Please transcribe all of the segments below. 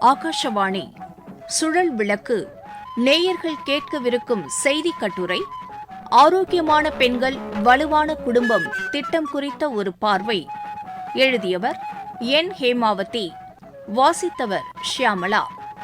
ஆகாஷவாணி. சுழல் விளக்கு. நேயர்கள் கேட்கவிருக்கும் செய்தி கட்டுரை ஆரோக்கியமான பெண்கள் வலுவான குடும்பம் திட்டம் குறித்த ஒரு பார்வை எழுதியவர் என். ஹேமாவதி. வாசித்தவர் ஷியாமலா.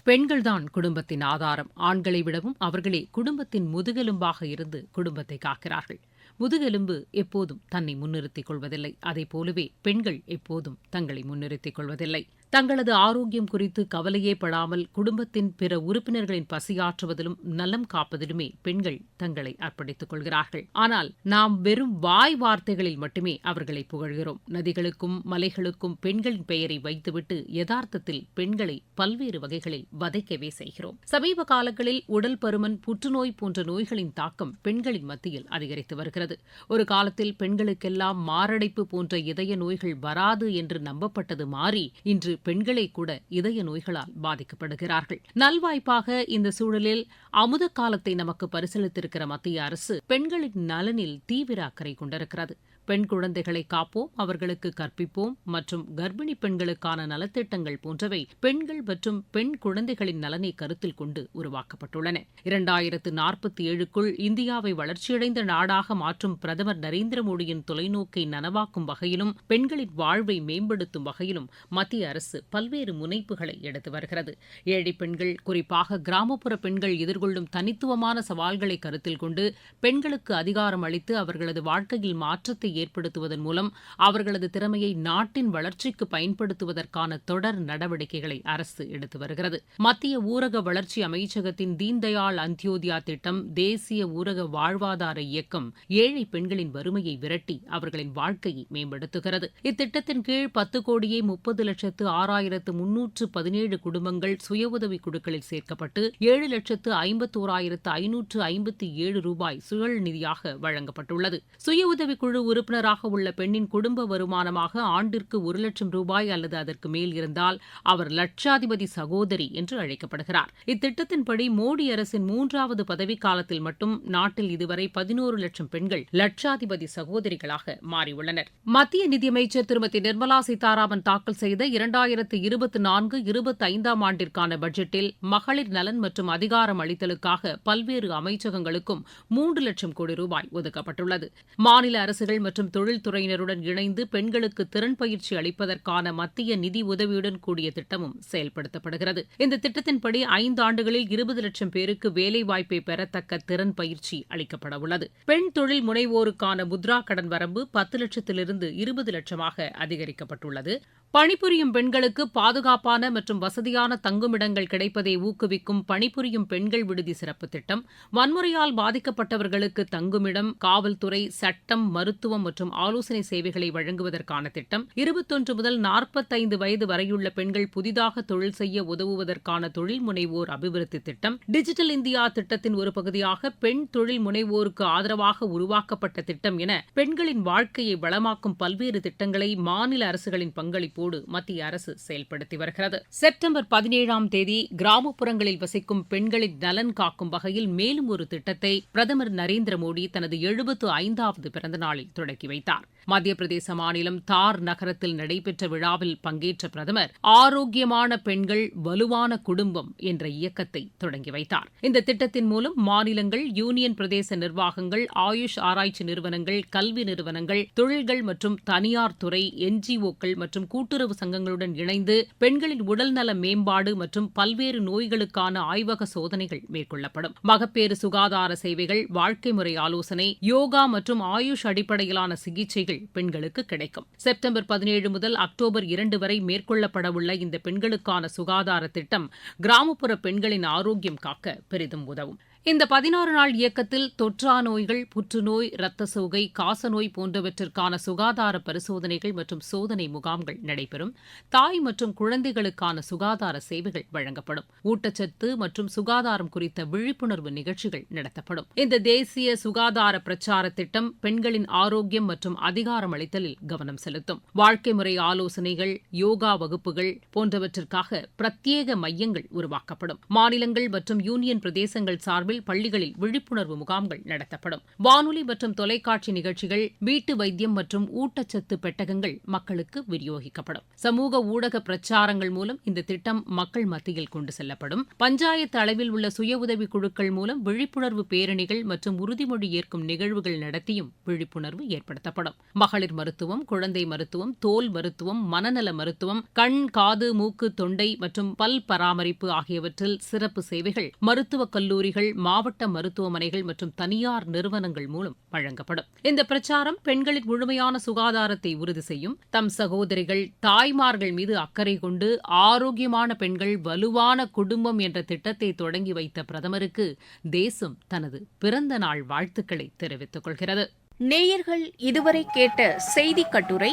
பெண்கள்தான் குடும்பத்தின் ஆதாரம். ஆண்களை விடவும் அவர்களே குடும்பத்தின் முதுகெலும்பாக இருந்து குடும்பத்தை காக்கிறார்கள். முதுகெலும்பு எப்போதும் தன்னை முன்னிறுத்திக் கொள்வதில்லை. அதே போலவே பெண்கள் எப்போதும் தங்களை முன்னிறுத்திக் கொள்வதில்லை. தங்களது ஆரோக்கியம் குறித்து கவலையே படாமல் குடும்பத்தின் பிற உறுப்பினர்களின் பசியாற்றுவதிலும் நலம் காப்பதிலுமே பெண்கள் தங்களை அர்ப்பணித்துக் கொள்கிறார்கள். ஆனால் நாம் வெறும் வாய் வார்த்தைகளில் மட்டுமே அவர்களை புகழ்கிறோம். நதிகளுக்கும் மலைகளுக்கும் பெண்களின் பெயரை வைத்துவிட்டு யதார்த்தத்தில் பெண்களை பல்வேறு வகைகளில் வதைக்கவே செய்கிறோம். சமீப காலங்களில் உடல் பருமன் புற்றுநோய் போன்ற நோய்களின் தாக்கம் பெண்களின் மத்தியில் அதிகரித்து வருகிறது. ஒரு காலத்தில் பெண்களுக்கெல்லாம் மாரடைப்பு போன்ற இதய நோய்கள் வராது என்று நம்பப்பட்டது மாறி இன்று பெண்களே கூட இதய நோய்களால் பாதிக்கப்படுகிறார்கள். நல்வாய்ப்பாக இந்த சூழலில் அமுத காலத்தை நமக்கு பரிசீலித்திருக்கிற மத்திய அரசு பெண்களின் நலனில் தீவிர அக்கறை கொண்டிருக்கிறது. பெண் குழந்தைகளை காப்போம் அவர்களுக்கு கற்பிப்போம் மற்றும் கர்ப்பிணி பெண்களுக்கான நலத்திட்டங்கள் போன்றவை பெண்கள் மற்றும் பெண் குழந்தைகளின் நலனை கருத்தில் கொண்டு உருவாக்கப்பட்டுள்ளன. இரண்டாயிரத்து நாற்பத்தி ஏழுக்குள் இந்தியாவை வளர்ச்சியடைந்த நாடாக மாற்றும் பிரதமர் நரேந்திர மோடியின் தொலைநோக்கை நனவாக்கும் வகையிலும் பெண்களின் வாழ்வை மேம்படுத்தும் வகையிலும் மத்திய அரசு பல்வேறு முனைப்புகளை எடுத்து வருகிறது. ஏழை பெண்கள் குறிப்பாக கிராமப்புற பெண்கள் எதிர்கொள்ளும் தனித்துவமான சவால்களை கருத்தில் கொண்டு பெண்களுக்கு அதிகாரம் அளித்து அவர்களது வாழ்க்கையில் மாற்றத்தை ஏற்படுத்துவதன் மூலம் அவர்களது திறமையை நாட்டின் வளர்ச்சிக்கு பயன்படுத்துவதற்கான தொடர் நடவடிக்கைகளை அரசு எடுத்து வருகிறது. மத்திய ஊரக வளர்ச்சி அமைச்சகத்தின் தீன்தயாள் அந்தியோதயா திட்டம் தேசிய ஊரக வாழ்வாதார இயக்கம் ஏழை பெண்களின் வறுமையை விரட்டி அவர்களின் வாழ்க்கையை மேம்படுத்துகிறது. இத்திட்டத்தின் கீழ் பத்து கோடியே முப்பது லட்சத்து ஆறாயிரத்து முன்னூற்று பதினேழு குடும்பங்கள் சுய உதவி குழுக்களில் சேர்க்கப்பட்டு ஏழு லட்சத்து ஐம்பத்தோராயிரத்து ஐநூற்று ஐம்பத்தி ஏழு ரூபாய் சுழல் நிதியாக வழங்கப்பட்டுள்ளது. சுய உதவி குழு உறுப்பினராக உள்ள பெண்ணின் குடும்ப வருமானமாக ஆண்டிற்கு ஒரு லட்சம் ரூபாய் அல்லது அதற்கு மேல் இருந்தால் அவர் லட்சாதிபதி சகோதரி என்று அழைக்கப்படுகிறார். இத்திட்டத்தின்படி மோடி அரசின் மூன்றாவது பதவிக்காலத்தில் மட்டும் நாட்டில் இதுவரை பதினோரு லட்சம் பெண்கள் லட்சாதிபதி சகோதரிகளாக மாறியுள்ளனர். மத்திய நிதியமைச்சர் திருமதி நிர்மலா சீதாராமன் தாக்கல் செய்த இரண்டாயிரத்து இருபத்தி நான்கு இருபத்தி ஐந்தாம் ஆண்டிற்கான பட்ஜெட்டில் மகளிர் நலன் மற்றும் அதிகாரம் அளித்தலுக்காக பல்வேறு அமைச்சகங்களுக்கும் மூன்று லட்சம் கோடி ரூபாய் ஒதுக்கப்பட்டுள்ளது. மாநில அரசுகள் மற்றும் தொழில்துறையினருடன் இணைந்து பெண்களுக்கு திறன் பயிற்சி அளிப்பதற்கான மத்திய நிதி உதவியுடன் கூடிய திட்டமும் செயல்படுத்தப்படுகிறது. இந்த திட்டத்தின்படி ஐந்து ஆண்டுகளில் இருபது லட்சம் பேருக்கு வேலைவாய்ப்பை பெறத்தக்க திறன் பயிற்சி அளிக்கப்பட உள்ளது. பெண் தொழில் முனைவோருக்கான முத்ரா கடன் வரம்பு பத்து லட்சத்திலிருந்து இருபது லட்சமாக அதிகரிக்கப்பட்டுள்ளது. பணிபுரியும் பெண்களுக்கு பாதுகாப்பான மற்றும் வசதியான தங்குமிடங்கள் கிடைப்பதை ஊக்குவிக்கும் பணிபுரியும் பெண்கள் விடுதி சிறப்பு திட்டம் வன்முறையால் பாதிக்கப்பட்டவர்களுக்கு தங்குமிடம் காவல்துறை சட்டம் மருத்துவம் மற்றும் ஆலோசனை சேவைகளை வழங்குவதற்கான திட்டம் இருபத்தொன்று முதல் நாற்பத்தைந்து வயது வரையுள்ள பெண்கள் புதிதாக தொழில் செய்ய உதவுவதற்கான தொழில் முனைவோர் அபிவிருத்தி திட்டம் டிஜிட்டல் இந்தியா திட்டத்தின் ஒரு பகுதியாக பெண் தொழில் முனைவோருக்கு ஆதரவாக உருவாக்கப்பட்ட திட்டம் என பெண்களின் வாழ்க்கையை வளமாக்கும் பல்வேறு திட்டங்களை மாநில அரசுகளின் பங்களிப்பு பங்களிப்போடு மத்திய அரசு செயல்படுத்தி வருகிறது. செப்டம்பர் பதினேழாம் தேதி கிராமப்புறங்களில் வசிக்கும் பெண்களின் நலன் காக்கும் வகையில் மேலும் ஒரு திட்டத்தை பிரதமர் நரேந்திர மோடி தனது எழுபத்து ஐந்தாவது பிறந்த நாளில் தொடங்கி வைத்தார். மத்திய பிரதேச மாநிலம் தார் நகரத்தில் நடைபெற்ற விழாவில் பங்கேற்ற பிரதமர் ஆரோக்கியமான பெண்கள் வலுவான குடும்பம் என்ற இயக்கத்தை தொடங்கி வைத்தார். இந்த திட்டத்தின் மூலம் மாநிலங்கள் யூனியன் பிரதேச நிர்வாகங்கள் ஆயுஷ் ஆராய்ச்சி நிறுவனங்கள் கல்வி நிறுவனங்கள் தொழில்கள் மற்றும் தனியார் துறை என்ஜிஓக்கள் மற்றும் கூட்டு கூட்டுறவு சங்கங்களுடன் இணைந்து பெண்களின் உடல்நல மேம்பாடு மற்றும் பல்வேறு நோய்களுக்கான ஆய்வக சோதனைகள் மேற்கொள்ளப்படும். மகப்பேறு சுகாதார சேவைகள் வாழ்க்கை முறை ஆலோசனை யோகா மற்றும் ஆயுஷ் அடிப்படையிலான சிகிச்சைகள் பெண்களுக்கு கிடைக்கும். செப்டம்பர் பதினேழு முதல் அக்டோபர் இரண்டு வரை மேற்கொள்ளப்படவுள்ள இந்த பெண்களுக்கான சுகாதார திட்டம் கிராமப்புற பெண்களின் ஆரோக்கியம் காக்க பெரிதும் உதவும். இந்த பதினாறு நாள் இயக்கத்தில் தொற்றா நோய்கள் புற்றுநோய் இரத்த சோகை காசநோய் போன்றவற்றிற்கான சுகாதார பரிசோதனைகள் மற்றும் சோதனை முகாம்கள் நடைபெறும். தாய் மற்றும் குழந்தைகளுக்கான சுகாதார சேவைகள் வழங்கப்படும். ஊட்டச்சத்து மற்றும் சுகாதாரம் குறித்த விழிப்புணர்வு நிகழ்ச்சிகள் நடத்தப்படும். இந்த தேசிய சுகாதார பிரச்சார திட்டம் பெண்களின் ஆரோக்கியம் மற்றும் அதிகாரம் அளித்தலில் கவனம் செலுத்தும். வாழ்க்கை முறை ஆலோசனைகள் யோகா வகுப்புகள் போன்றவற்றிற்காக பிரத்யேக மையங்கள் உருவாக்கப்படும். மாநிலங்கள் மற்றும் யூனியன் பிரதேசங்கள் சார்பில் சார்பில் பள்ளிகளில் விழிப்புணர்வு முகாம்கள் நடத்தப்படும். வானொலி மற்றும் தொலைக்காட்சி நிகழ்ச்சிகள் வீட்டு வைத்தியம் மற்றும் ஊட்டச்சத்து பெட்டகங்கள் மக்களுக்கு விநியோகிக்கப்படும். சமூக ஊடக பிரச்சாரங்கள் மூலம் இந்த திட்டம் மக்கள் மத்தியில் கொண்டு செல்லப்படும். பஞ்சாயத்து அளவில் உள்ள சுய உதவி குழுக்கள் மூலம் விழிப்புணர்வு பேரணிகள் மற்றும் உறுதிமொழி ஏற்கும் நிகழ்வுகள் நடத்தியும் விழிப்புணர்வு ஏற்படுத்தப்படும். மகளிர் மருத்துவம் குழந்தை மருத்துவம் தோல் மருத்துவம் மனநல மருத்துவம் கண் காது மூக்கு தொண்டை மற்றும் பல் பராமரிப்பு ஆகியவற்றில் சிறப்பு சேவைகள் மருத்துவக் கல்லூரிகள் மாவட்ட மருத்துவமனைகள் மற்றும் தனியார் நிறுவனங்கள் மூலம் வழங்கப்படும். இந்த பிரச்சாரம் பெண்களின் முழுமையான சுகாதாரத்தை உறுதி செய்யும். தம் சகோதரிகள் தாய்மார்கள் மீது அக்கறை கொண்டு ஆரோக்கியமான பெண்கள் வலுவான குடும்பம் என்ற திட்டத்தை தொடங்கி வைத்த பிரதமருக்கு தேசம் தனது பிறந்த நாள் வாழ்த்துக்களை தெரிவித்துக் கொள்கிறது. நேயர்கள் இதுவரை கேட்ட செய்தி கட்டுரை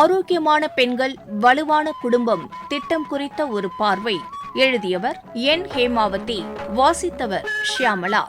ஆரோக்கியமான பெண்கள் வலுவான குடும்பம் திட்டம் குறித்த ஒரு பார்வை. எழுதியவர் என் ஹேமாவதி வாசித்தவர் ஷியாமலா.